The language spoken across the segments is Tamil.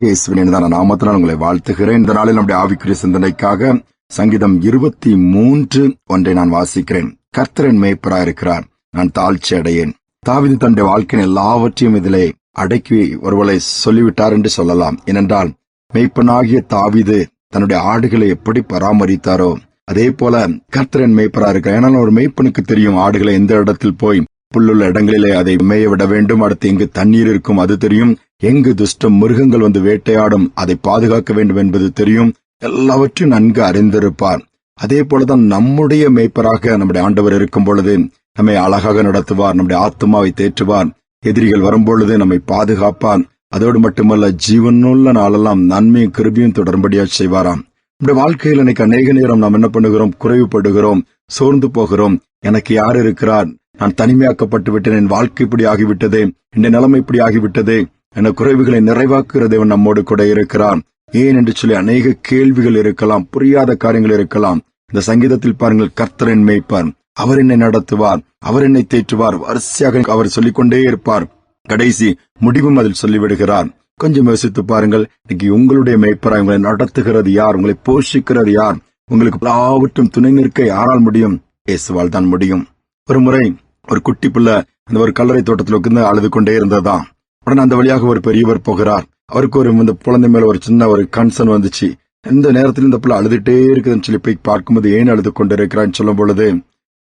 இயேசுவின் நாமத்தினால் உங்களை வாழ்த்துகிறேன். இந்த நாளில் நம்முடைய ஆவிக்குரிய சிந்தனைக்காக சங்கீதம் இருபத்தி மூன்று ஒன்றை நான் வாசிக்கிறேன். கர்த்தரன் மேய்ப்பரா இருக்கிறார். நான் தாழ்ச்சி அடையேன். தாவிது தன்னுடைய வாழ்க்கையின் எல்லாவற்றையும் இதிலே அடக்கி ஒருவளை சொல்லிவிட்டார் என்று சொல்லலாம். ஏனென்றால் மெய்ப்பனாகிய தாவிது தன்னுடைய ஆடுகளை எப்படி பராமரித்தாரோ அதே போல கர்த்தரன் மேய்ப்பரா இருக்கிறார். ஏன்னால் ஒரு மெய்ப்பனுக்கு தெரியும் ஆடுகளை எந்த இடத்தில் போய் புல்லுள்ள இடங்களிலே அதை மேய விட வேண்டும். அடுத்து இங்கு தண்ணீர் இருக்கும் அது தெரியும். எங்கு துஷ்டம் மிருகங்கள் வந்து வேட்டையாடும் அதை பாதுகாக்க வேண்டும் என்பது தெரியும். எல்லாவற்றையும் நன்கு அறிந்திருப்பார். அதே போலதான் நம்முடைய மேய்ப்பராக நம்முடைய ஆண்டவர் இருக்கும் பொழுது நம்மை அழகாக நடத்துவார் நம்முடைய ஆத்மாவை தேற்றுவார். எதிரிகள் வரும்பொழுது நம்மை பாதுகாப்பார். அதோடு மட்டுமல்ல ஜீவனுள்ள நாளெல்லாம் நன்மையும் கிருபியும் தொடர்படியா செய்வாராம். நம்முடைய வாழ்க்கையில் இன்னைக்கு அநேக நேரம் நாம் என்ன பண்ணுகிறோம்? குறைவுபடுகிறோம் சோர்ந்து போகிறோம். எனக்கு யார் இருக்கிறார்? நான் தனிமையாக்கப்பட்டு விட்டேன் என் வாழ்க்கை இப்படி ஆகிவிட்டது என் நிலைமை இப்படி ஆகிவிட்டது. என குறைவுகளை நிறைவாக்குகிற தேவன் நம்மோடு கூட இருக்கிறான் ஏன் என்று சொல்லி அநேக கேள்விகள் இருக்கலாம் புரியாத காரியங்கள் இருக்கலாம். இந்த சங்கீதத்தில் பாருங்கள் கர்த்தரன் மேய்ப்பார். அவர் என்னை நடத்துவார். அவர் என்னை தேற்றுவார். வரிசையாக அவர் சொல்லிக்கொண்டே இருப்பார். கடைசி முடிவும் அதில் சொல்லிவிடுகிறார். கொஞ்சம் யோசித்து பாருங்கள் இன்னைக்கு உங்களுடைய மேய்ப்பராய் உங்களை நடத்துகிறது யார்? உங்களை போஷிக்கிறது யார்? உங்களுக்கு எல்லாவற்றும் துணை நிற்க யாரால் முடியும்? இயேசுவால் தான் முடியும். ஒரு முறை ஒரு குட்டி பிள்ளை அந்த ஒரு கல்லறை தோட்டத்தில் உட்கார்ந்து அழுது கொண்டே இருந்ததுதான். உடனே அந்த வழியாக ஒரு பெரியவர் போகிறார். அவருக்கு ஒரு இந்த குழந்தை மேல ஒரு சின்ன ஒரு கன்சர்ன் வந்துச்சு. எந்த நேரத்தில் இந்த பிள்ளை அழுதுட்டே இருக்குதுன்னு சொல்லி போய் பார்க்கும்போது ஏன் அழுது கொண்டு இருக்கிறான்னு சொல்லும் பொழுது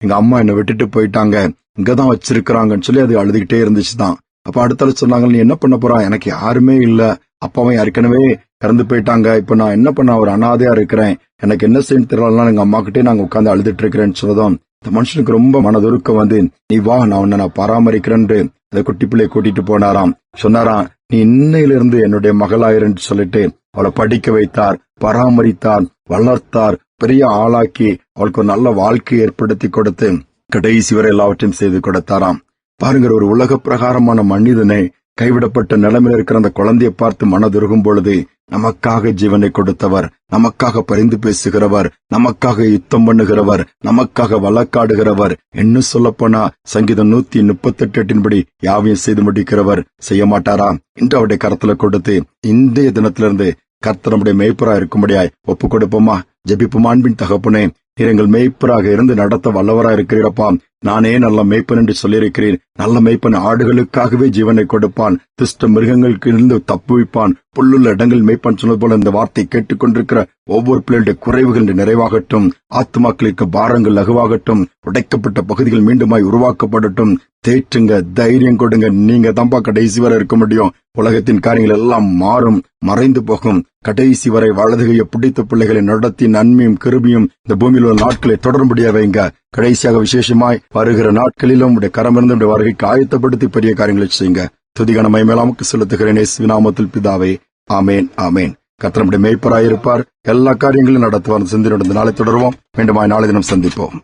எங்க அம்மா என்னை விட்டுட்டு போயிட்டாங்க. இங்கதான் வச்சிருக்கிறாங்கன்னு சொல்லி அது அழுதுகிட்டே இருந்துச்சு தான் அப்ப அடுத்தால சொன்னாங்க நீ என்ன பண்ண போறா? எனக்கு யாருமே இல்ல. அப்பாவும் ஏற்கனவே இறந்து போயிட்டாங்க. இப்ப நான் என்ன பண்ண? ஒரு அனாதையா இருக்கிறேன். எனக்கு என்ன செய்யணும் தெரியலாம் எங்க அம்மா கிட்டே நாங்க உட்காந்து அழுதுட்டு இருக்கிறேன்னு சொன்னதும் இந்த மனுஷனுக்கு ரொம்ப மனதுருக்கம் வந்து நீ வா நான் உன்னை நான் பராமரிக்கிறேன் அந்த குட்டி பிள்ளைய கூட்டிட்டு போனாராம். சொன்னாராம் நீ இன்னையிலிருந்து என்னுடைய மகளாயிரன்னு சொல்லிட்டு அவளை படிக்க வைத்தார் பராமரித்தார் வளர்த்தார் பெரிய ஆளாக்கி அவளுக்கு ஒரு நல்ல வாழ்க்கை ஏற்படுத்தி கொடுத்து கடைசி வரை எல்லாவற்றையும் செய்து கொடுத்தாராம். பாருங்க ஒரு உலக பிரகாரமான மனிதனை கைவிடப்பட்ட நிலைமையில் இருக்கிற அந்த குழந்தையை பார்த்து மனதுருகும் பொழுது நமக்காக ஜீவனை கொடுத்தவர் நமக்காக பரிந்து பேசுகிறவர் நமக்காக யுத்தம் பண்ணுகிறவர் நமக்காக வழக்காடுகிறவர் என்ன சொல்லப்போனா சங்கீதம் நூத்தி முப்பத்தி எட்டு எட்டின்படி யாவையும் செய்து முடிக்கிறவர் செய்ய மாட்டாரா? இன்று அவருடைய கரத்துல கொடுத்து இன்றைய தினத்திலிருந்து கர்த்தர் நம்முடைய மேய்ப்பரா இருக்கும்படியாய் ஒப்பு கொடுப்போமா ஜபிப்பு அன்பின் தகப்பனே? எங்கள் மேய்ப்பராக இருந்து நடத்த வல்லவராக இருக்கிறீரப்பா. நானே நல்ல மேய்ப்பன் என்று சொல்லியிருக்கிறேன். நல்ல மேய்ப்பன் ஆடுகளுக்காகவே ஜீவனை கொடுப்பான். துஷ்ட மிருகங்களுக்கு இருந்து தப்புவிப்பான் புல்லுள்ள இடங்கள் மேய்ப்பன் சொன்னது போல இந்த வார்த்தை கேட்டுக்கொண்டிருக்கிற ஒவ்வொரு பிள்ளையுடைய குறைவுகள் நிறைவாகட்டும். ஆத்மாக்களுக்கு பாரங்கள் லகுவாகட்டும். உடைக்கப்பட்ட பகுதிகள் மீண்டுமாய் உருவாக்கப்படட்டும். தேற்றுங்க தைரியம் கொடுங்க. நீங்க தான்ப்பா கடைசி வரை இருக்க முடியும். உலகத்தின் காரியங்கள் எல்லாம் மாறும் மறைந்து போகும். கடைசி வரை வலதுகைய பிடித்த பிள்ளைகளை நடத்தி நன்மையும் கிருபியும் இந்த பூமியில் உள்ள நாட்களை தொடர்புடைய வைங்க. கடைசியாக விசேஷமாய் வருகிற நாட்களிலும் உடைய கரமிருந்து உடைய வருகைக்கு ஆயத்தப்படுத்தி பெரிய காரியங்களை செய்யுங்க. துதிகன மைமேலாமுக்கு செலுத்துகிறேன் நாமத்தில் பிதாவே. ஆமேன் ஆமேன். கத்திரமுடைய மேய்ப்பராயிருப்பார். எல்லா காரியங்களும் நடத்துவார். சிந்தி நாளை தொடருவோம். மீண்டும் நாளை தினம் சந்திப்போம்.